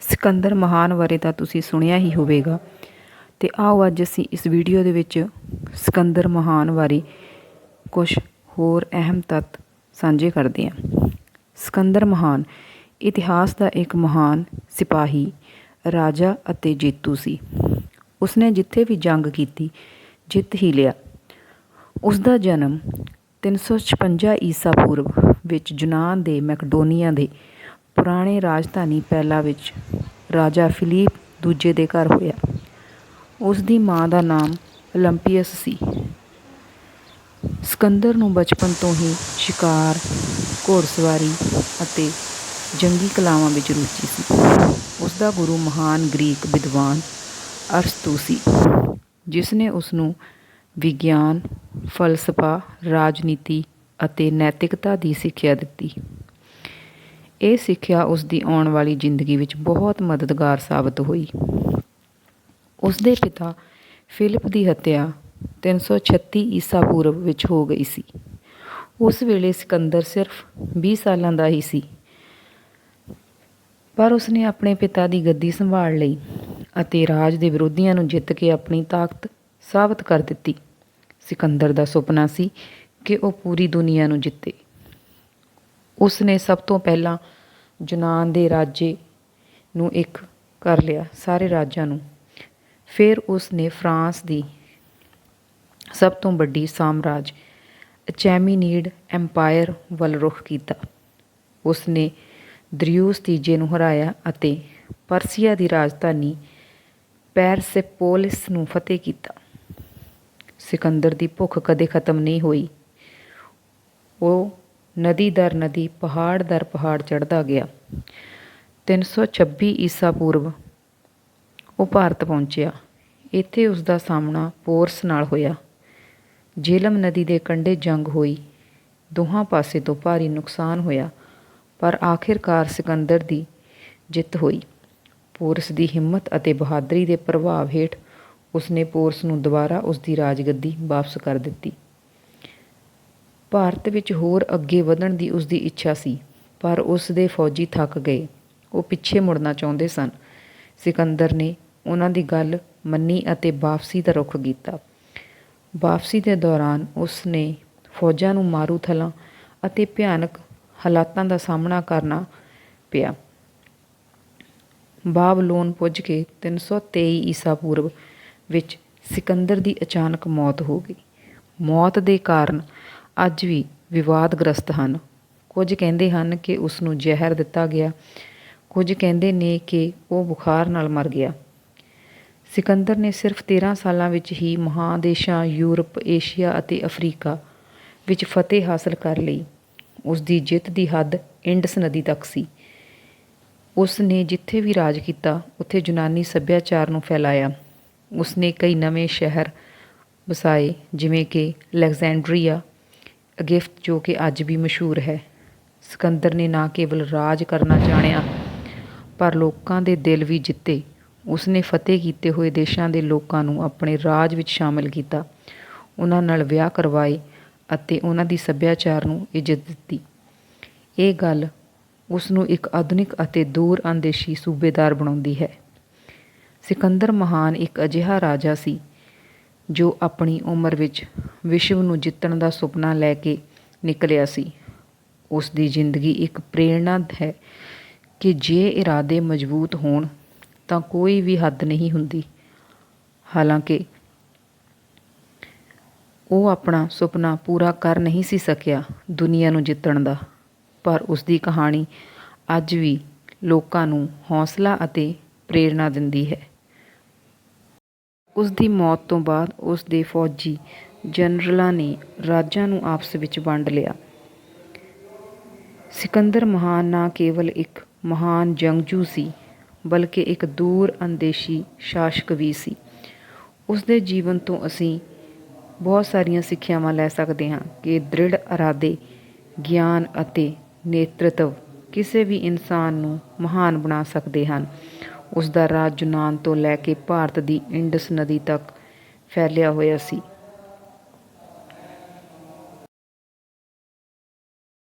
ਸਿਕੰਦਰ ਮਹਾਨ ਬਾਰੇ ਤਾਂ ਤੁਸੀਂ ਸੁਣਿਆ ਹੀ ਹੋਵੇਗਾ। ਤੇ ਆਓ ਅੱਜ ਅਸੀਂ ਇਸ ਵੀਡੀਓ ਦੇ ਵਿੱਚ ਸਿਕੰਦਰ ਮਹਾਨ ਬਾਰੇ ਕੁਝ ਹੋਰ ਅਹਿਮ ਤੱਤ ਸਾਂਝੇ ਕਰਦੇ ਹਾਂ। ਸਿਕੰਦਰ ਮਹਾਨ ਇਤਿਹਾਸ ਦਾ ਇੱਕ ਮਹਾਨ ਸਿਪਾਹੀ, ਰਾਜਾ ਅਤੇ ਜੇਤੂ ਸੀ। ਉਸਨੇ ਜਿੱਥੇ ਵੀ ਜੰਗ ਕੀਤੀ, ਜਿੱਤ ਹੀ ਲਿਆ। ਉਸ ਦਾ ਜਨਮ 356 ਈਸਾ ਪੂਰਵ ਵਿੱਚ ਯੂਨਾਨ ਦੇ ਮੈਕਡੋਨੀਆ ਦੇ ਪੁਰਾਣੇ ਰਾਜਧਾਨੀ ਪਹਿਲਾ ਵਿੱਚ ਰਾਜਾ ਫਿਲੀਪ ਦੂਜੇ ਦੇ ਘਰ ਹੋਇਆ। ਉਸ ਦੀ ਮਾਂ ਦਾ ਨਾਮ ਓਲੰਪੀਅਸ ਸੀ। ਸਿਕੰਦਰ ਨੂੰ ਬਚਪਨ ਤੋਂ ਹੀ ਸ਼ਿਕਾਰ, ਘੋੜਸਵਾਰੀ ਅਤੇ ਜੰਗੀ ਕਲਾਵਾਂ ਵਿੱਚ ਰੁਚੀ ਸੀ। ਉਸ ਦਾ ਗੁਰੂ ਮਹਾਨ ਗ੍ਰੀਕ ਵਿਦਵਾਨ ਅਰਸਤੂ ਸੀ ਜਿਸ ਨੇ ਉਸ ਨੂੰ ਵਿਗਿਆਨ, ਫਲਸਫਾ, ਰਾਜਨੀਤੀ ਅਤੇ ਨੈਤਿਕਤਾ ਦੀ ਸਿੱਖਿਆ ਦਿੱਤੀ। ਇਹ ਸਿੱਖਿਆ ਉਸ ਦੀ ਆਉਣ ਵਾਲੀ ਜ਼ਿੰਦਗੀ ਵਿੱਚ ਬਹੁਤ ਮਦਦਗਾਰ ਸਾਬਤ ਹੋਈ। ਉਸ ਦੇ ਪਿਤਾ ਫਿਲਿਪ ਦੀ ਹੱਤਿਆ 336 ਈਸਾ ਪੂਰਬ ਵਿੱਚ ਹੋ ਗਈ ਸੀ। ਉਸ ਵੇਲੇ ਸਿਕੰਦਰ ਸਿਰਫ 20 ਸਾਲਾਂ ਦਾ ਹੀ ਸੀ। ਪਰ ਉਸਨੇ ਆਪਣੇ ਪਿਤਾ ਦੀ ਗੱਦੀ ਸੰਭਾਲ ਲਈ ਅਤੇ ਰਾਜ ਦੇ ਵਿਰੋਧੀਆਂ ਨੂੰ ਜਿੱਤ ਕੇ ਆਪਣੀ ਤਾਕਤ ਸਾਬਤ ਕਰ ਦਿੱਤੀ। ਸਿਕੰਦਰ ਦਾ ਸੁਪਨਾ ਸੀ ਕਿ ਉਹ ਪੂਰੀ ਦੁਨੀਆ ਨੂੰ ਜਿੱਤੇ। ਉਸ ਨੇ ਸਭ ਤੋਂ ਪਹਿਲਾਂ ਯੂਨਾਨ ਦੇ ਰਾਜੇ ਨੂੰ ਇੱਕ ਕਰ ਲਿਆ, ਸਾਰੇ ਰਾਜਾਂ ਨੂੰ। ਫਿਰ ਉਸ ਨੇ ਫਰਾਂਸ ਦੀ ਸਭ ਤੋਂ ਵੱਡੀ ਸਾਮਰਾਜ ਅਚੈਮੀਨੀਡ ਐਮਪਾਇਰ ਵੱਲ ਰੁਖ ਕੀਤਾ। ਉਸ ਨੇ ਦਰਿਊਸ ਤੀਜੇ ਨੂੰ ਹਰਾਇਆ ਅਤੇ ਪਰਸੀਆ ਦੀ ਰਾਜਧਾਨੀ ਪੈਰਸੇਪੋਲਿਸ ਨੂੰ ਫਤਿਹ ਕੀਤਾ। ਸਿਕੰਦਰ ਦੀ ਭੁੱਖ ਕਦੇ ਖਤਮ ਨਹੀਂ ਹੋਈ। ਉਹ ਨਦੀ ਦਰ ਨਦੀ, ਪਹਾੜ ਦਰ ਪਹਾੜ ਚੜ੍ਹਦਾ ਗਿਆ। 326 ਈਸਾ ਪੂਰਵ ਉਹ ਭਾਰਤ ਪਹੁੰਚਿਆ। ਇੱਥੇ ਉਸ ਦਾ ਸਾਹਮਣਾ ਪੋਰਸ ਨਾਲ ਹੋਇਆ। ਜੇਲਮ ਨਦੀ ਦੇ ਕੰਢੇ ਜੰਗ ਹੋਈ। ਦੋਹਾਂ ਪਾਸੇ ਤੋਂ ਭਾਰੀ ਨੁਕਸਾਨ ਹੋਇਆ, ਪਰ ਆਖਿਰਕਾਰ ਸਿਕੰਦਰ ਦੀ ਜਿੱਤ ਹੋਈ। ਪੋਰਸ ਦੀ ਹਿੰਮਤ ਅਤੇ ਬਹਾਦਰੀ ਦੇ ਪ੍ਰਭਾਵ ਹੇਠ ਉਸਨੇ ਪੋਰਸ ਨੂੰ ਦੁਬਾਰਾ ਉਸ ਦੀ ਰਾਜਗੱਦੀ ਵਾਪਸ ਕਰ ਦਿੱਤੀ। ਭਾਰਤ ਵਿੱਚ ਹੋਰ ਅੱਗੇ ਵਧਣ ਦੀ ਉਸ ਦੀ ਇੱਛਾ ਸੀ, ਪਰ ਉਸ ਦੇ ਫੌਜੀ ਥੱਕ ਗਏ। ਉਹ ਪਿੱਛੇ ਮੁੜਨਾ ਚਾਹੁੰਦੇ ਸਨ। ਸਿਕੰਦਰ ਨੇ ਉਹਨਾਂ ਦੀ ਗੱਲ ਮੰਨੀ ਅਤੇ ਵਾਪਸੀ ਦਾ ਰੁਖ ਕੀਤਾ। ਵਾਪਸੀ ਦੇ ਦੌਰਾਨ ਉਸ ਨੇ ਫੌਜਾਂ ਨੂੰ ਮਾਰੂਥਲਾਂ ਅਤੇ ਭਿਆਨਕ ਹਾਲਾਤਾਂ ਦਾ ਸਾਹਮਣਾ ਕਰਨਾ ਪਿਆ। ਬਾਬਲੋਨ ਪੁੱਜ ਕੇ 323 ਈਸਾ ਪੂਰਬ ਵਿੱਚ ਸਿਕੰਦਰ ਦੀ ਅਚਾਨਕ ਮੌਤ ਹੋ ਗਈ। ਮੌਤ ਦੇ ਕਾਰਨ ਅੱਜ ਵੀ ਵਿਵਾਦਗ੍ਰਸਤ ਹਨ। ਕੁਝ ਕਹਿੰਦੇ ਹਨ ਕਿ ਉਸ ਨੂੰ ਜ਼ਹਿਰ ਦਿੱਤਾ ਗਿਆ। ਕੁਝ ਕਹਿੰਦੇ ਨੇ ਕਿ ਉਹ ਬੁਖਾਰ ਨਾਲ ਮਰ ਗਿਆ। ਸਿਕੰਦਰ ਨੇ ਸਿਰਫ 13 ਸਾਲਾਂ ਵਿੱਚ ਹੀ ਮਹਾਦੇਸ਼ਾਂ ਯੂਰਪ, ਏਸ਼ੀਆ ਅਤੇ ਅਫਰੀਕਾ ਵਿੱਚ ਫਤਿਹ ਹਾਸਲ ਕਰ ਲਈ। ਉਸ ਦੀ ਜਿੱਤ ਦੀ ਹੱਦ ਇੰਡਸ ਨਦੀ ਤੱਕ ਸੀ। ਉਸ ਨੇ ਜਿੱਥੇ ਵੀ ਰਾਜ ਕੀਤਾ, ਉੱਥੇ ਯੂਨਾਨੀ ਸੱਭਿਆਚਾਰ ਨੂੰ ਫੈਲਾਇਆ। ਉਸ ਨੇ ਕਈ ਨਵੇਂ ਸ਼ਹਿਰ ਵਸਾਏ, ਜਿਵੇਂ ਕਿ ਅਲੈਗਜ਼ੈਂਡਰੀਆ ਅਗਿਫਤ ਜੋ ਕਿ ਅੱਜ ਵੀ ਮਸ਼ਹੂਰ ਹੈ। ਸਿਕੰਦਰ ਨੇ ਨਾ ਕੇਵਲ ਰਾਜ ਕਰਨਾ ਜਾਣਿਆ, ਪਰ ਲੋਕਾਂ ਦੇ ਦਿਲ ਵੀ ਜਿੱਤੇ। ਉਸਨੇ ਫਤਿਹ ਕੀਤੇ ਹੋਏ ਦੇਸ਼ਾਂ ਦੇ ਲੋਕਾਂ ਨੂੰ ਆਪਣੇ ਰਾਜ ਵਿੱਚ ਸ਼ਾਮਲ ਕੀਤਾ। ਉਹਨਾਂ ਨਾਲ ਵਿਆਹ ਕਰਵਾਏ ਅਤੇ ਉਹਨਾਂ ਦੀ ਸੱਭਿਆਚਾਰ ਨੂੰ ਇੱਜ਼ਤ ਦਿੱਤੀ। ਇਹ ਗੱਲ ਉਸ ਨੂੰ ਇੱਕ ਆਧੁਨਿਕ ਅਤੇ ਦੂਰ ਅੰਦੇਸ਼ੀ ਸੂਬੇਦਾਰ ਬਣਾਉਂਦੀ ਹੈ। ਸਿਕੰਦਰ ਮਹਾਨ ਇੱਕ ਅਜਿਹਾ ਰਾਜਾ ਸੀ, ਜੋ ਆਪਣੀ ਉਮਰ ਵਿੱਚ ਵਿਸ਼ਵ ਨੂੰ ਜਿੱਤਣ ਦਾ ਸੁਪਨਾ ਲੈ ਕੇ ਨਿਕਲਿਆ ਸੀ। ਉਸ ਦੀ ਜ਼ਿੰਦਗੀ ਇੱਕ ਪ੍ਰੇਰਣਾ ਹੈ ਕਿ ਜੇ ਇਰਾਦੇ ਮਜ਼ਬੂਤ ਹੋਣ, ਤਾਂ ਕੋਈ ਵੀ ਹੱਦ ਨਹੀਂ ਹੁੰਦੀ। ਹਾਲਾਂਕਿ ਉਹ ਆਪਣਾ ਸੁਪਨਾ ਪੂਰਾ ਕਰ ਨਹੀਂ ਸੀ ਸਕਿਆ ਦੁਨੀਆ ਨੂੰ ਜਿੱਤਣ ਦਾ, ਪਰ ਉਸ ਦੀ ਕਹਾਣੀ ਅੱਜ ਵੀ ਲੋਕਾਂ ਨੂੰ ਹੌਸਲਾ ਅਤੇ ਪ੍ਰੇਰਣਾ ਦਿੰਦੀ ਹੈ। ਉਸ ਦੀ ਮੌਤ ਤੋਂ ਬਾਅਦ ਉਸ ਦੇ ਫੌਜੀ ਜਨਰਲਾਂ ਨੇ ਰਾਜਾਂ ਨੂੰ ਆਪਸ ਵਿੱਚ ਵੰਡ ਲਿਆ। ਸਿਕੰਦਰ ਮਹਾਨ ਨਾ ਕੇਵਲ ਇੱਕ ਮਹਾਨ ਜੰਗਜੂ ਸੀ, ਬਲਕਿ ਇੱਕ ਦੂਰ ਅੰਦੇਸ਼ੀ ਸ਼ਾਸਕ ਵੀ ਸੀ। ਉਸ ਦੇ ਜੀਵਨ ਤੋਂ ਅਸੀਂ ਬਹੁਤ ਸਾਰੀਆਂ ਸਿੱਖਿਆਵਾਂ ਲੈ ਸਕਦੇ ਹਾਂ ਕਿ ਦ੍ਰਿੜ ਇਰਾਦੇ, ਗਿਆਨ ਅਤੇ ਨੇਤਰਤਵ ਕਿਸੇ ਵੀ ਇਨਸਾਨ ਨੂੰ ਮਹਾਨ ਬਣਾ ਸਕਦੇ ਹਨ। ਉਸ ਦਾ ਰਾਜ ਯੂਨਾਨ ਤੋਂ ਲੈ ਕੇ ਭਾਰਤ ਦੀ ਇੰਡਸ ਨਦੀ ਤੱਕ ਫੈਲਿਆ ਹੋਇਆ ਸੀ।